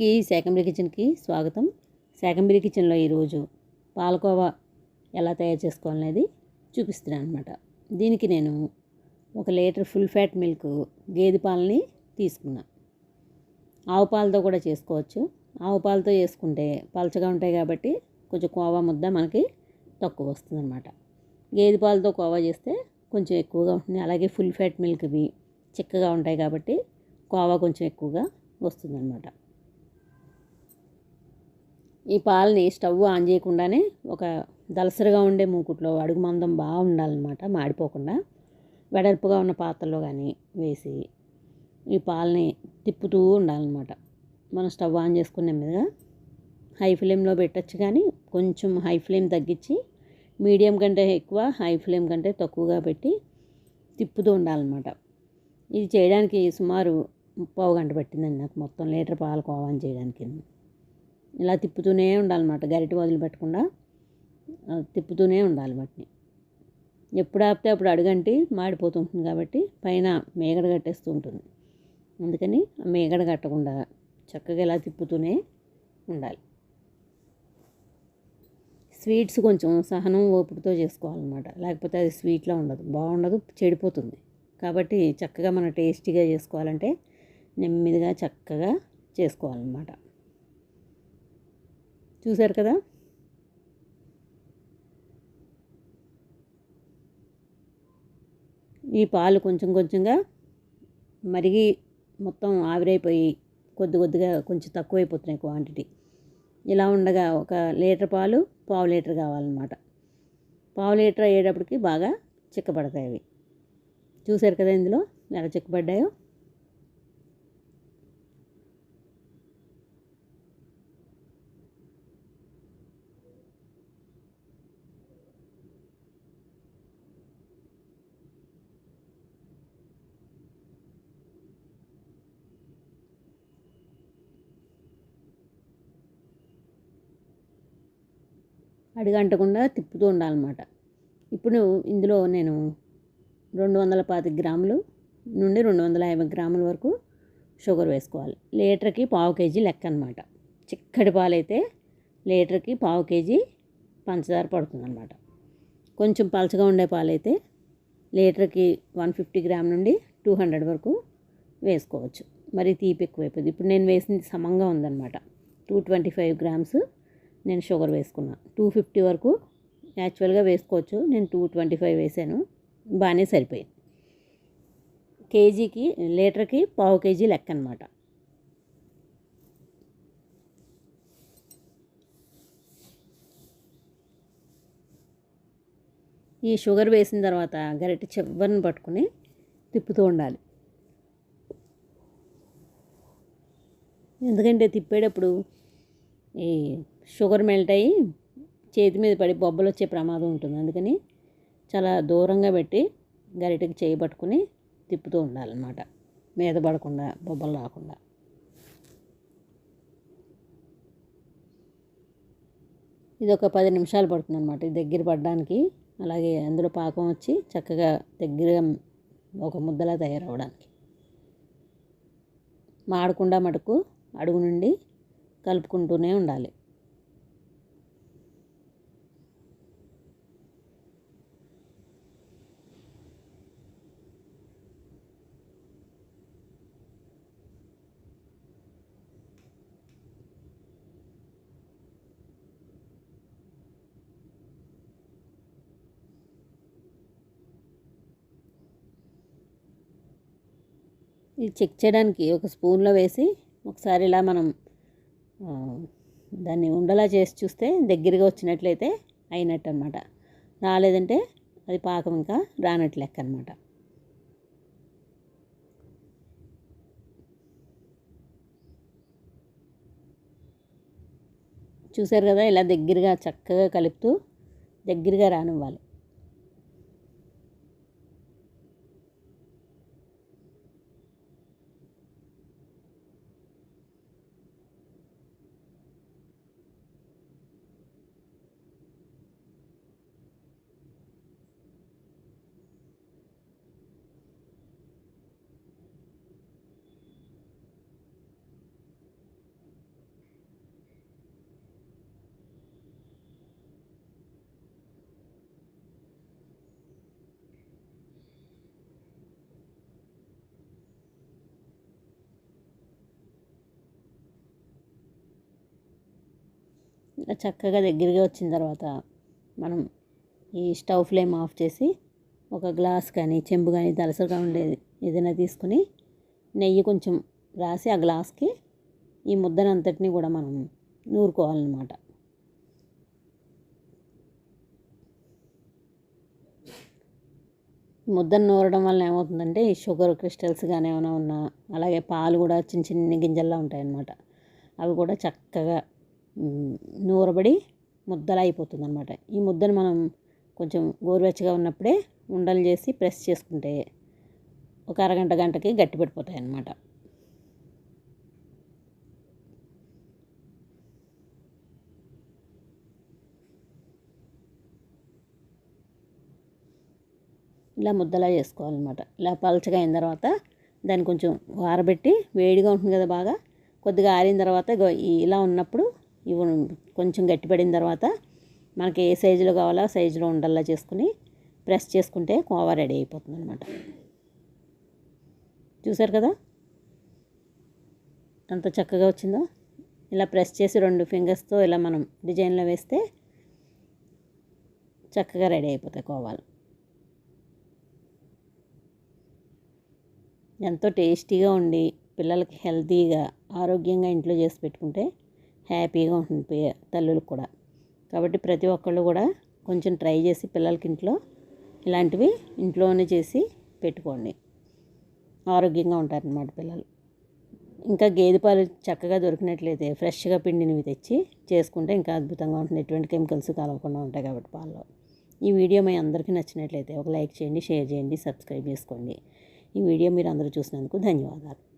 అందరికీ శాకంబరి కిచెన్కి స్వాగతం. శాకంబరి కిచెన్లో ఈరోజు పాలకోవా ఎలా తయారు చేసుకోవాలనేది చూపిస్తున్నాను అనమాట దీనికి నేను ఒక లీటర్ ఫుల్ ఫ్యాట్ మిల్క్ గేదె పాలని తీసుకున్నా. ఆవు పాలతో కూడా చేసుకోవచ్చు. ఆవు పాలతో చేసుకుంటే పలచగా ఉంటాయి కాబట్టి కొంచెం కోవా ముద్ద మనకి తక్కువ వస్తుంది అనమాట గేదె పాలతో కోవా చేస్తే కొంచెం ఎక్కువగా ఉంటుంది. అలాగే ఫుల్ ఫ్యాట్ మిల్క్వి చిక్కగా ఉంటాయి కాబట్టి కోవా కొంచెం ఎక్కువగా వస్తుందన్నమాట. ఈ పాలని స్టవ్ ఆన్ చేయకుండానే ఒక దలసరిగా ఉండే మూకుట్లో అడుగు మందం బాగా ఉండాలన్నమాట మాడిపోకుండా. వెడల్పుగా ఉన్న పాత్రలో కానీ వేసి ఈ పాలని తిప్పుతూ ఉండాలన్నమాట. మనం స్టవ్ ఆన్ చేసుకునే మీదుగా హై ఫ్లేమ్లో పెట్టచ్చు కానీ కొంచెం హై ఫ్లేమ్ తగ్గించి మీడియం కంటే ఎక్కువ హై ఫ్లేమ్ కంటే తక్కువగా పెట్టి తిప్పుతూ ఉండాలన్నమాట. ఇది చేయడానికి సుమారు పావు గంట పట్టిందండి నాకు మొత్తం లీటర్ పాలు కోవాని చేయడానికి. ఇలా తిప్పుతూనే ఉండాలన్నమాట గరిటె వదిలిపెట్టకుండా తిప్పుతూనే ఉండాలి వాటిని. ఎప్పుడు ఆపితే అప్పుడు అడుగంటి మాడిపోతుంటుంది కాబట్టి పైన మేగడ కట్టేస్తూ ఉంటుంది. అందుకని మేగడ కట్టకుండా చక్కగా ఇలా తిప్పుతూనే ఉండాలి. స్వీట్స్ కొంచెం సహనం ఓపికతో చేసుకోవాలన్నమాట. లేకపోతే అది స్వీట్లో ఉండదు బాగుండదు చెడిపోతుంది. కాబట్టి చక్కగా మనం టేస్టీగా చేసుకోవాలంటే నెమ్మదిగా చక్కగా చేసుకోవాలన్నమాట. చూశారు కదా? ఈ పాలు కొంచెం కొంచెంగా మరిగి మొత్తం ఆవిరైపోయి కొద్ది కొద్దిగా కొంచెం తక్కువైపోతున్నాయి క్వాంటిటీ ఇలా ఉండగా ఒక లీటర్ పాలు పావు లీటర్ కావాలన్నమాట. పావు లీటర్ అయ్యేటప్పటికి బాగా చిక్కబడతాయి అవి. చూసారు కదా ఇందులో? ఎలా చిక్కబడ్డాయో? అడుగంటకుండా తిప్పుతూ ఉండాలన్నమాట. ఇప్పుడు ఇందులో నేను రెండు వందల పాతిక గ్రాములు నుండి రెండు వందల యాభై గ్రాముల వరకు షుగర్ వేసుకోవాలి. లీటర్కి పావు కేజీ లెక్క అనమాట చిక్కటి పాలైతే లీటర్కి పావు కేజీ పంచదార పడుతుందన్నమాట. కొంచెం పలచగా ఉండే పాలైతే లీటర్కి వన్ ఫిఫ్టీ గ్రామ్ నుండి టూ హండ్రెడ్ వరకు వేసుకోవచ్చు. మరి తీపి ఎక్కువైపోయింది. ఇప్పుడు నేను వేసింది సమంగా ఉందన్నమాట. టూ ట్వంటీ ఫైవ్ గ్రామ్స్ నేను షుగర్ వేసుకున్నా. టూ ఫిఫ్టీ వరకు యాక్చువల్గా వేసుకోవచ్చు. నేను టూ ట్వంటీ ఫైవ్ వేసాను. బాగానే సరిపోయింది. కేజీకి లీటర్కి పావు కేజీ లెక్క అనమాట ఈ షుగర్ వేసిన తర్వాత గరిటె చివరిని పట్టుకుని తిప్పుతూ ఉండాలి. ఎందుకంటే తిప్పేటప్పుడు ఈ షుగర్ మెల్ట్ అయ్యి చేతి మీద పడి బొబ్బలు వచ్చే ప్రమాదం ఉంటుంది. అందుకని చాలా దూరంగా పెట్టి గరిటకి చేయి పట్టుకుని తిప్పుతూ ఉండాలన్నమాట. మీద పడకుండా బొబ్బలు రాకుండా. ఇది ఒక పది నిమిషాలు పడుతుంది అనమాట దగ్గర పడడానికి అలాగే అందులో పాకం వచ్చి చక్కగా దగ్గరగా ఒక ముద్దలా తయారవడానికి మాడకుండా మటుకు అడుగు నుండి కలుపుకుంటూనే ఉండాలి. ఇది చెక్ చేయడానికి ఒక స్పూన్లో వేసి ఒకసారి ఇలా మనం దాన్ని ఉండలా చేసి చూస్తే దగ్గరగా వచ్చినట్లయితే అయినట్టు అనమాట రాలేదంటే అది పాకం ఇంకా రానట్లు లెక్క అనమాట చూసారు కదా ఇలా దగ్గరగా చక్కగా కలుపుతూ దగ్గరగా రానివ్వాలి. ఇలా చక్కగా దగ్గరగా వచ్చిన తర్వాత మనం ఈ స్టవ్ ఫ్లేమ్ ఆఫ్ చేసి ఒక గ్లాస్ కానీ చెంబు కానీ దలసరిగా ఉండేది ఏదైనా తీసుకుని నెయ్యి కొంచెం రాసి ఆ గ్లాస్కి ఈ ముద్దనంతటిని కూడా మనం నూరుకోవాలన్నమాట. ముద్దను నూరడం వల్ల ఏమవుతుందంటే ఈ షుగర్ క్రిస్టల్స్ కానీ ఏమైనా ఉన్నా అలాగే పాలు కూడా చిన్న చిన్న గింజల్లా ఉంటాయన్నమాట. అవి కూడా చక్కగా నూరబడి ముద్దలా అయిపోతుంది అనమాట ఈ ముద్దను మనం కొంచెం గోరువెచ్చగా ఉన్నప్పుడే ఉండలు చేసి ప్రెస్ చేసుకుంటే ఒక అరగంట గంటకి గట్టి పడిపోతాయి అన్నమాట ఇలా ముద్దలా చేసుకోవాలన్నమాట. ఇలా పలచగా అయిన తర్వాత దాన్ని కొంచెం ఆరబెట్టి వేడిగా ఉంటుంది కదా బాగా కొద్దిగా ఆరిన తర్వాత ఇలా ఉన్నప్పుడు ఇవి కొంచెం గట్టిపడిన తర్వాత మనకి ఏ సైజులో కావాలో ఆ సైజులో ఉండల్లా చేసుకుని ప్రెస్ చేసుకుంటే కోవా రెడీ అయిపోతుంది అనమాట చూసారు కదా? అంత చక్కగా వచ్చిందో? ఇలా ప్రెస్ చేసి రెండు ఫింగర్స్తో ఇలా మనం డిజైన్లో వేస్తే చక్కగా రెడీ అయిపోతాయి కోవాలు. ఎంతో టేస్టీగా ఉండి పిల్లలకి హెల్తీగా ఆరోగ్యంగా ఇంట్లో చేసి పెట్టుకుంటే హ్యాపీగా ఉంటుంది తల్లులకు కూడా. కాబట్టి ప్రతి ఒక్కళ్ళు కూడా కొంచెం ట్రై చేసి పిల్లలకి ఇంట్లో ఇలాంటివి ఇంట్లోనే చేసి పెట్టుకోండి. ఆరోగ్యంగా ఉంటారన్నమాట పిల్లలు. ఇంకా గేదె పాలు చక్కగా దొరికినట్లయితే ఫ్రెష్గా పిండినవి తెచ్చి చేసుకుంటే ఇంకా అద్భుతంగా ఉంటుంది. ఎటువంటి కెమికల్స్ కలవకుండా ఉంటాయి కాబట్టి పాలలో. ఈ వీడియో మీ అందరికీ నచ్చినట్లయితే ఒక లైక్ చేయండి షేర్ చేయండి సబ్స్క్రైబ్ చేసుకోండి. ఈ వీడియో మీరు అందరూ చూసినందుకు ధన్యవాదాలు.